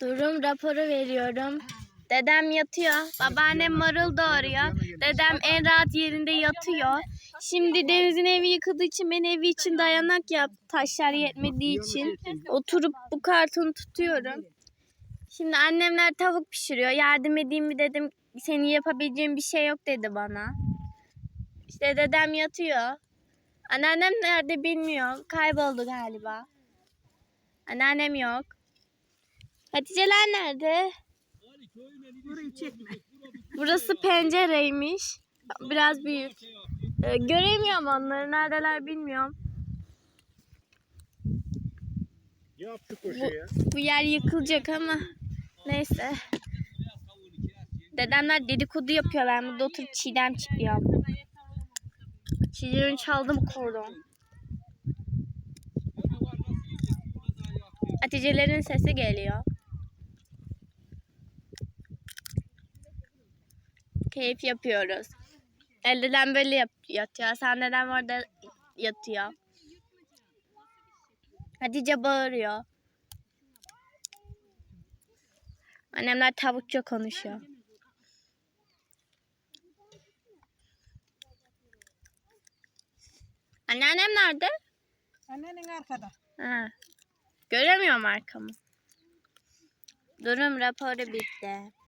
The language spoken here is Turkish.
Durum raporu veriyorum. Dedem yatıyor. Babaannem marul doğuruyor. Dedem en rahat yerinde yatıyor. Şimdi Deniz'in evi yıkıldığı için ben evi için dayanak yaptım. Taşlar yetmediği için. Oturup bu kartonu tutuyorum. Şimdi annemler tavuk pişiriyor. Yardım edeyim mi dedim. Senin yapabileceğin bir şey yok dedi bana. İşte dedem yatıyor. Anneannem nerede bilmiyorum. Kayboldu galiba. Anneannem yok. Haticeler nerede? Burayı çekme. Burası pencereymiş. Biraz büyük. Ee, göremiyorum onları. Neredeler bilmiyorum. Yap şu köşeye. Bu yer yıkılacak ama neyse. Dedemler dedikodu yapıyorlar. Burada oturup çiğdem çipliyor. Çiğdem çaldı mı kordon? Hatice'lerin sesi geliyor. Keyif yapıyoruz. Elliden böyle yap yatıyor. Sen neden orada yatıyor? Hatice bağırıyor. Annemler tavukça konuşuyor. Anneannem nerede? Annenin arkada. Ha. Göremiyorum arkamı. Durum raporu bitti.